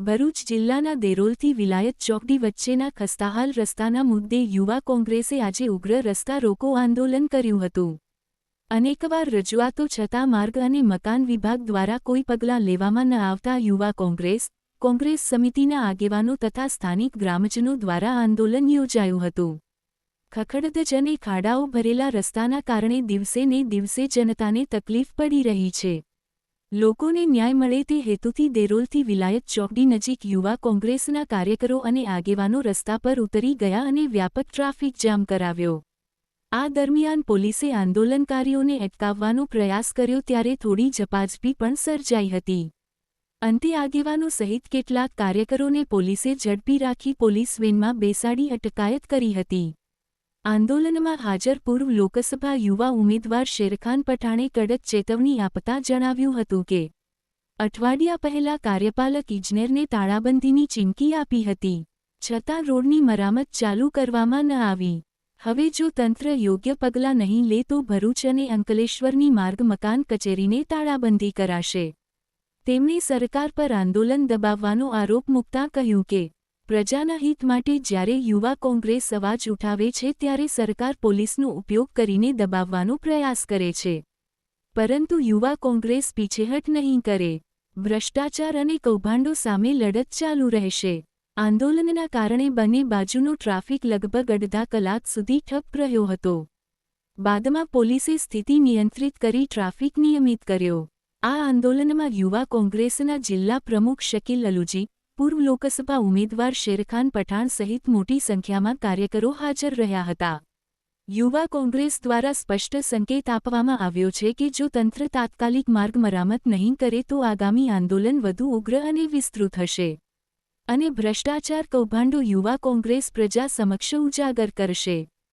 ભરૂચ જિલ્લાના દેરોલથી વિલાયત ચોકડી વચ્ચેના ખસ્તાહાલ રસ્તાના મુદ્દે યુવા કોંગ્રેસે આજે ઉગ્ર રસ્તા રોકો આંદોલન કર્યું હતું. અનેકવાર રજૂઆતો છતાં માર્ગ અને મકાન વિભાગ દ્વારા કોઈ પગલાં લેવામાં ન આવતા યુવા કોંગ્રેસ કોંગ્રેસ સમિતિના આગેવાનો તથા સ્થાનિક ગ્રામજનો દ્વારા આંદોલન યોજાયું હતું. ખખડદજ અને ખાડાઓ ભરેલા રસ્તાના કારણે દિવસે ને દિવસે જનતાને તકલીફ પડી રહી છે. લોકોને ન્યાય મળે તે હેતુથી દેરોલથી વિલાયત ચોકડી નજીક યુવા કોંગ્રેસના કાર્યકરો અને આગેવાનો રસ્તા પર ઉતરી ગયા અને વ્યાપક ટ્રાફિક જામ કરાવ્યો. આ દરમિયાન પોલીસે આંદોલનકારીઓને અટકાવવાનો પ્રયાસ કર્યો ત્યારે થોડી ઝપાઝપી પણ સર્જાઈ હતી. અંતે આગેવાનો સહિત કેટલાક કાર્યકરોને પોલીસે ઝડપી રાખી પોલીસ વેનમાં બેસાડી અટકાયત કરી હતી. આંદોલનમાં હાજર પૂર્વ લોકસભા યુવા ઉમેદવાર શેરખાન પઠાણે કડક ચેતવણી આપતા જણાવ્યું હતું કે, અઠવાડિયા પહેલા કાર્યપાલક ઇજનેરને તાળાબંધીની ચીમકી આપી હતી. છતાં રોડની મરામત ચાલુ કરવામાં ન આવી. હવે જો તંત્ર યોગ્ય પગલાં નહીં લે તો ભરૂચ અને અંકલેશ્વરની માર્ગ મકાન કચેરીને તાળાબંધી કરાશે. તેમણે સરકાર પર આંદોલન દબાવવાનો આરોપ મૂકતા કહ્યું કે પ્રજાના હિત માટે જ્યારે યુવા કોંગ્રેસ અવાજ ઉઠાવે છે ત્યારે સરકાર પોલીસનો ઉપયોગ કરીને દબાવવાનો પ્રયાસ કરે છે. પરંતુ યુવા કોંગ્રેસ પીછેહટ નહીં કરે. ભ્રષ્ટાચાર અને કૌભાંડો સામે લડત ચાલુ રહેશે. આંદોલનના કારણે બંને બાજુનો ટ્રાફિક લગભગ અડધા કલાક સુધી ઠપ રહ્યો હતો. બાદમાં પોલીસે સ્થિતિ નિયંત્રિત કરી ટ્રાફિક નિયમિત કર્યો. આ આંદોલનમાં યુવા કોંગ્રેસના જિલ્લા પ્રમુખ શકીલ અલુજી પૂર્વ લોકસભા ઉમેદવાર શેરખાન પઠાણ સહિત મોટી સંખ્યામાં કાર્યકરો હાજર રહ્યા હતા. યુવા કોંગ્રેસ દ્વારા સ્પષ્ટ સંકેત આપવામાં આવ્યો છે કે જો તંત્ર તાત્કાલિક માર્ગ મરામત નહીં કરે તો આગામી આંદોલન વધુ ઉગ્ર અને વિસ્તૃત હશે. અને ભ્રષ્ટાચાર કૌભાંડો યુવા કોંગ્રેસ પ્રજા સમક્ષ ઉજાગર કરશે.